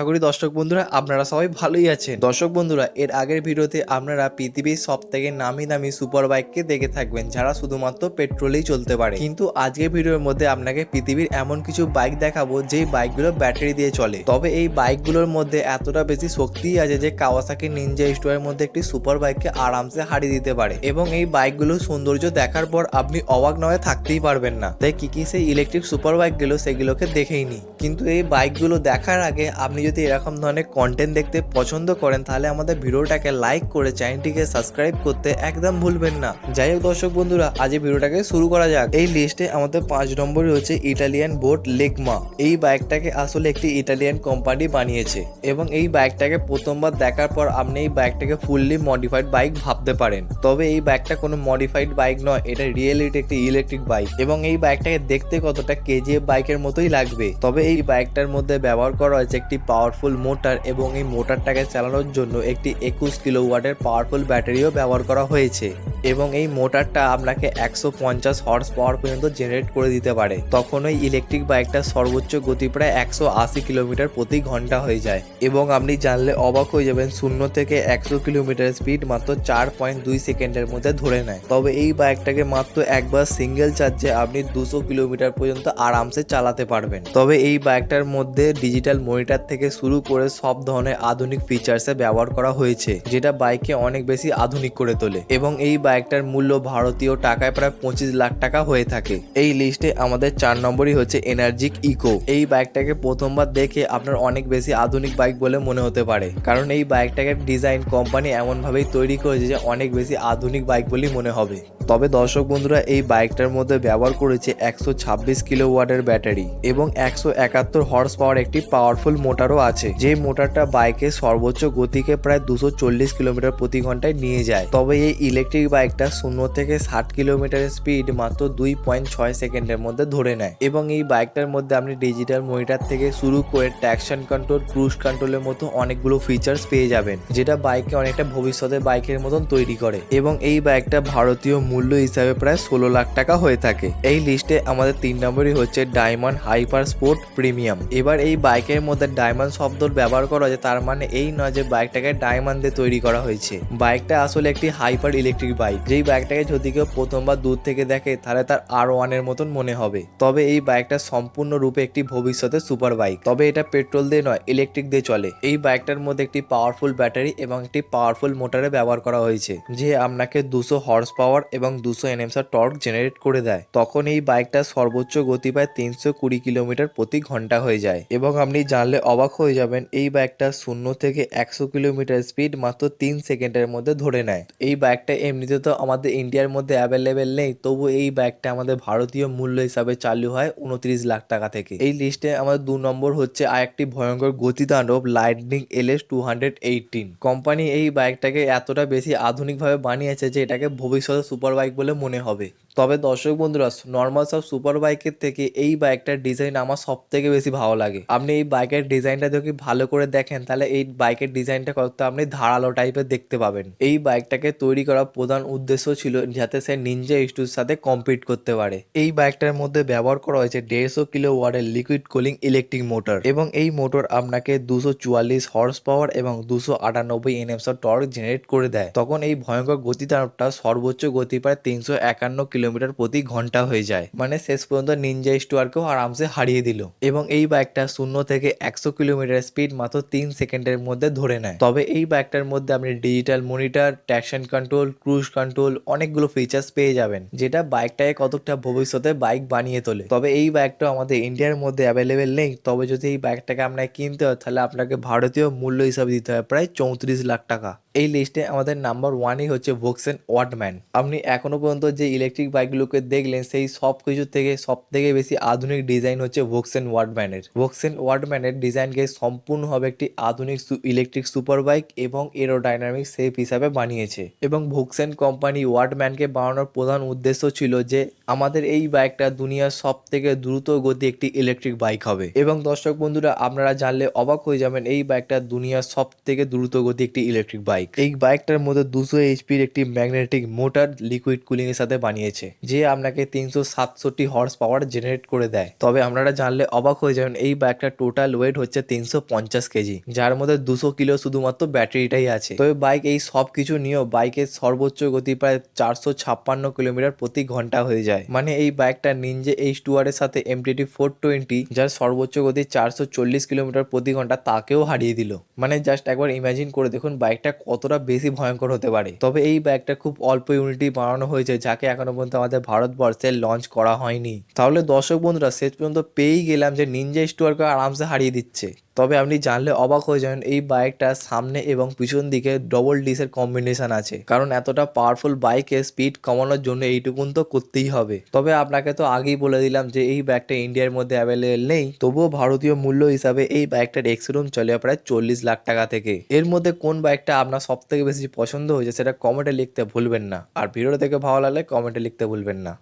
আশা করি দর্শক বন্ধুরা, আপনারা সবাই ভালোই আছেন। দর্শক বন্ধুরা, এর আগের ভিডিওতে আপনারা পৃথিবীর সব থেকে নামি দামি সুপার বাইককে দেখে থাকবেন, যারা শুধুমাত্র পেট্রোলেই চলতে পারে। কিন্তু আজকের ভিডিওর মধ্যে আপনাকে পৃথিবীর এমন কিছু বাইক দেখাবো, যেই বাইকগুলো ব্যাটারি দিয়ে চলে। তবে এই বাইকগুলোর মধ্যে এতটা বেশি শক্তি আছে যে কাওয়াসাকি নিনজা স্টোরের মধ্যে একটি সুপার বাইককে আরামসে হারিয়ে দিতে পারে। এবং এই বাইকগুলোর সৌন্দর্য দেখার পর আপনি অবাক নয়, থাকতেই পারবেন না। তাই কি কি সেই ইলেকট্রিক সুপার বাইকগুলো সেগুলোকে দেখেই নি কিন্তু এই বাইকগুলো দেখার আগে আপনি যদি এরকম ধরনের কন্টেন্ট দেখতে পছন্দ করেন, তাহলে আমাদের ভিডিওটাকে লাইক করে চ্যানেলটিকে সাবস্ক্রাইব করতে একদম ভুলবেন না। যাই হোক দর্শক বন্ধুরা, আজ এই ভিডিওটাকে শুরু করা যাক। এই লিস্টে আমাদের পাঁচ নম্বরে হচ্ছে ইটালিয়ান বোট লেগমা এই বাইকটাকে আসলে একটি ইটালিয়ান কোম্পানি বানিয়েছে এবং এই বাইকটাকে প্রথমবার দেখার পর আপনি এই বাইকটাকে ফুললি মডিফাইড বাইক ভাবতে পারেন। তবে এই বাইকটা কোনো মডিফাইড বাইক নয়, এটা রিয়েলিটি একটি ইলেকট্রিক বাইক এবং এই বাইকটাকে দেখতে কতটা কেজিএফ বাইকের মতোই লাগবে। তবে এই বাইকটার মধ্যে ব্যবহার করা হয়েছে একটি পাওয়ারফুল মোটর এবং এই মোটরটাকে চালানোর জন্য একটি একুশ কিলো ওয়াটের পাওয়ারফুল ব্যাটারিও ব্যবহার করা হয়েছে এবং এই মোটরটা আপনাকে একশো পঞ্চাশ হর্স পাওয়ার পর্যন্ত জেনারেট করে দিতে পারে। তখন ওই ইলেকট্রিক বাইকটার সর্বোচ্চ গতি প্রায় একশো আশি কিলোমিটার প্রতি ঘণ্টা হয়ে যায় এবং আপনি জানলে অবাক হয়ে যাবেন, শূন্য থেকে একশো কিলোমিটার স্পিড মাত্র চার পয়েন্ট দুই সেকেন্ডের মধ্যে ধরে নেয়। তবে এই বাইকটাকে মাত্র একবার সিঙ্গেল চার্জে আপনি দুশো কিলোমিটার পর্যন্ত আরামসে চালাতে পারবেন। তবে এই বাইকটার মধ্যে ডিজিটাল মনিটর থেকে শুরু করে সব ধরনের আধুনিক ফিচার্সে ব্যবহার করা হয়েছে, যেটা বাইককে অনেক বেশি আধুনিক করে তোলে। এবং এই বাইকটার মূল্য ভারতীয় টাকায় প্রায় পঁচিশ লাখ টাকা হয়ে থাকে। এই লিস্টে আমাদের চার নম্বরই হচ্ছে এনার্জিক ইকো এই বাইকটাকে প্রথমবার দেখে আপনার অনেক বেশি আধুনিক বাইক বলে মনে হতে পারে। কারণ এই বাইকটাকে ডিজাইন কোম্পানি এমনভাবেই তৈরি করেছে যে অনেক বেশি আধুনিক বাইক বলেই মনে হবে। তবে দর্শক বন্ধুরা, এই বাইকটার মধ্যে ব্যবহার করেছে একশো ছাব্বিশ কিলো ওয়াটের ব্যাটারি এবং একশো একাত্তর হর্স পাওয়ার একটি পাওয়ারফুল মোটরও আছে। যে মোটরটা বাইকের সর্বোচ্চ গতিকে প্রায় দুশো চল্লিশ কিলোমিটার প্রতি ঘন্টায় নিয়ে যায়। তবে এই ইলেকট্রিক বাইকটা শূন্য থেকে ষাট কিলোমিটারের স্পিড মাত্র দুই পয়েন্ট ছয় সেকেন্ডের মধ্যে ধরে নেয়। এবং এই বাইকটার মধ্যে আপনি ডিজিটাল মনিটর থেকে শুরু করে ট্যাকশন কন্ট্রোল ক্রুজ কন্ট্রোলের মতো অনেকগুলো ফিচার্স পেয়ে যাবেন, যেটা বাইককে অনেকটা ভবিষ্যতে বাইকের মতন তৈরি করে। এবং এই বাইকটা ভারতীয় মূল্য হিসাবে প্রায় ষোলো লাখ টাকা হয়ে থাকে। এই লিস্টে আমাদের তিন নম্বরই হচ্ছে ডায়মন্ড হাইপার স্পোর্ট প্রিমিয়াম এবার এই বাইকের মধ্যে ডায়মন্ড শব্দ ব্যবহার করা হয়েছে, তার মানে এই নয় যে বাইকটাকে ডায়মন্ড দিয়ে তৈরি করা হয়েছে। বাইকটা আসলে একটি হাইপার ইলেকট্রিক বাইক যেই বাইকটাকে যদি কেউ প্রথমবার দূর থেকে দেখে, তাহলে তার আর ওয়ানের মতন মনে হবে। তবে এই বাইকটা সম্পূর্ণরূপে একটি ভবিষ্যতে সুপার বাইক তবে এটা পেট্রোল দিয়ে নয় ইলেকট্রিক দিয়ে চলে। এই বাইকটার মধ্যে একটি পাওয়ারফুল ব্যাটারি এবং একটি পাওয়ারফুল মোটরে ব্যবহার করা হয়েছে, যে আপনাকে দুশো হর্স পাওয়ার এবং দুশো এনএমসার টর্ক জেনারেট করে দেয়। তখন এই বাইকটার সর্বোচ্চ গতি প্রায় তিনশো কুড়ি কিলোমিটার প্রতি ঘণ্টা হয়ে যায়। এবং আপনি জানলে অবাক হয়ে যাবেন, এই বাইকটা শূন্য থেকে একশো কিলোমিটার স্পিড মাত্র তিন সেকেন্ডের মধ্যে ধরে নেয়। এই বাইকটা এমনিতে তো আমাদের ইন্ডিয়ার মধ্যে অ্যাভেলেবেল নেই, তবু এই বাইকটা আমাদের ভারতীয় মূল্য হিসাবে চালু হয় উনত্রিশ লাখ টাকা থেকে। এই লিস্টে আমাদের দু নম্বর হচ্ছে আর একটি ভয়ঙ্কর গতিতাণ্ডব lightning L S two hundred eighteen company এই বাইকটাকে এতটা বেশি আধুনিকভাবে বানিয়েছে যে এটাকে ভবিষ্যতে সুপার বাইক বলে মনে হবে। তবে দর্শক বন্ধুরা নর্মাল সব সুপার বাইকের থেকে এই বাইকটার ডিজাইন আমার সব থেকে বেশি ভালো লাগে। আপনি এই বাইকের ডিজাইনটা যদি ভালো করে দেখেন, তাহলে এই বাইকের ডিজাইনটা কত আপনি ধারালো টাইপের দেখতে পাবেন। এই বাইকটাকে তৈরি করার প্রধান উদ্দেশ্য ছিল যাতে সে নিনজা স্টুর সাথে কম্পিট করতে পারে। এই বাইকটার মধ্যে ব্যবহার করা হয়েছে দেড়শো কিলো ওয়ার্ডের লিকুইড কুলিং ইলেকট্রিক মোটর এবং এই মোটর আপনাকে দুশো চুয়াল্লিশ হর্স পাওয়ার এবং দুশো আটানব্বই এনএমসর টর্ক জেনারেট করে দেয়। তখন এই ভয়ঙ্কর গতিদানবটা সর্বোচ্চ গতি প্রায় তিনশো একান্ন কিলোমিটার প্রতি ঘণ্টা হয়ে যায়। মানে শেষ পর্যন্ত নিনজা স্টুয়ারকেও আরামসে হারিয়ে দিল। এবং এই বাইকটা শূন্য থেকে একশো কিলোমিটার স্পিড মাত্র তিন সেকেন্ডের মধ্যে ধরে নেয়। তবে এই বাইকটার মধ্যে আপনি digital monitor traction control cruise control অনেকগুলো ফিচার্স পেয়ে যাবেন, যেটা বাইকটাকে কতটা ভবিষ্যতে বাইক বানিয়ে তোলে। তবে এই বাইকটা আমাদের ইন্ডিয়ার মধ্যে অ্যাভেলেবেল নেই। তবে যদি এই বাইকটাকে আপনাকে কিনতে হয়, তাহলে আপনাকে ভারতীয় মূল্য হিসাবে দিতে হয় প্রায় চৌত্রিশ লাখ টাকা। এই লিস্টে আমাদের নাম্বার ওয়ানই হচ্ছে ভোক্সেন ওয়াটম্যান আপনি এখনও পর্যন্ত যে ইলেকট্রিক বাইকগুলোকে দেখলেন, সেই সব কিছু থেকে সব থেকে বেশি আধুনিক ডিজাইন হচ্ছে ভোক্সেন ওয়াটম্যানের ভোক্সেন ওয়াটম্যানের ডিজাইনকে সম্পূর্ণভাবে একটি আধুনিক ইলেকট্রিক সুপার বাইক এবং এরোডাইনামিক সেফ হিসাবে বানিয়েছে। এবং ভোক্সেন কোম্পানি ওয়াটম্যানকে বানানোর প্রধান উদ্দেশ্য ছিল যে, আমাদের এই বাইকটা দুনিয়ার সব থেকে দ্রুত গতি একটি ইলেকট্রিক বাইক হবে। এবং দর্শক বন্ধুরা, আপনারা জানলে অবাক হয়ে যাবেন, এই বাইকটা দুনিয়ার সব থেকে দ্রুত গতি একটি ইলেকট্রিক বাইক বাইক এই বাইকটার মধ্যে দুশো এইচপির একটি ম্যাগনেটিক মোটর লিকুইড কুলিং এর সাথে বানিয়েছে, যে আপনাকে তিনশো সাতষট্টি হর্স পাওয়ার জেনারেট করে দেয়। তবে আপনারা জানলে অবাক হয়ে যাবেন, এই বাইকটার টোটাল ওয়েট হচ্ছে তিনশো পঞ্চাশ কেজি, যার মধ্যে দুশো কিলো শুধুমাত্র ব্যাটারিটাই আছে। তবে বাইক এই সব কিছু নিয়েও বাইকের সর্বোচ্চ গতি প্রায় চারশো ছাপ্পান্ন কিলোমিটার প্রতি ঘণ্টা হয়ে যায়। মানে এই বাইকটা নিনজে এইচ টু আর এর সাথে এমটিটি ফোর টোয়েন্টি যার সর্বোচ্চ গতি চারশো চল্লিশ কিলোমিটার প্রতি ঘণ্টা তাকেও হারিয়ে দিল। মানে জাস্ট একবার ইমাজিন করে দেখুন বাইকটা কতটা বেশি ভয়ঙ্কর হতে পারে। তবে এই ব্যাগটা খুব অল্প ইউনিটি বানানো হয়েছে, যাকে এখনও পর্যন্ত আমাদের ভারতবর্ষে লঞ্চ করা হয়নি। তাহলে দর্শক বন্ধুরা, শেষ পর্যন্ত পেয়েই গেলাম যে নিনজা স্টোয়ারকে আরামসে হারিয়ে দিচ্ছে। তবে আপনি জানলে অবাক হয়ে যাবেন, এই বাইকটা সামনে এবং পিছন দিকে ডবল ডিসের কম্বিনেশন আছে। কারণ এতটা পাওয়ারফুল বাইকে স্পিড কমানোর জন্য এইটুকুন তো করতেই হবে। তবে আপনাকে তো আগেই বলে দিলাম যে, এই বাইকটা ইন্ডিয়ার মধ্যে অ্যাভেলেবেল নেই। তবুও ভারতীয় মূল্য হিসাবে এই বাইকটার এক্সরুম চলে প্রায় চল্লিশ লাখ টাকা থেকে। এর মধ্যে কোন বাইকটা আপনার সব থেকে বেশি পছন্দ হয়েছে, সেটা কমেন্টে লিখতে ভুলবেন না। আর ভিডিও থেকে ভালো লাগলে কমেন্টে লিখতে ভুলবেন না।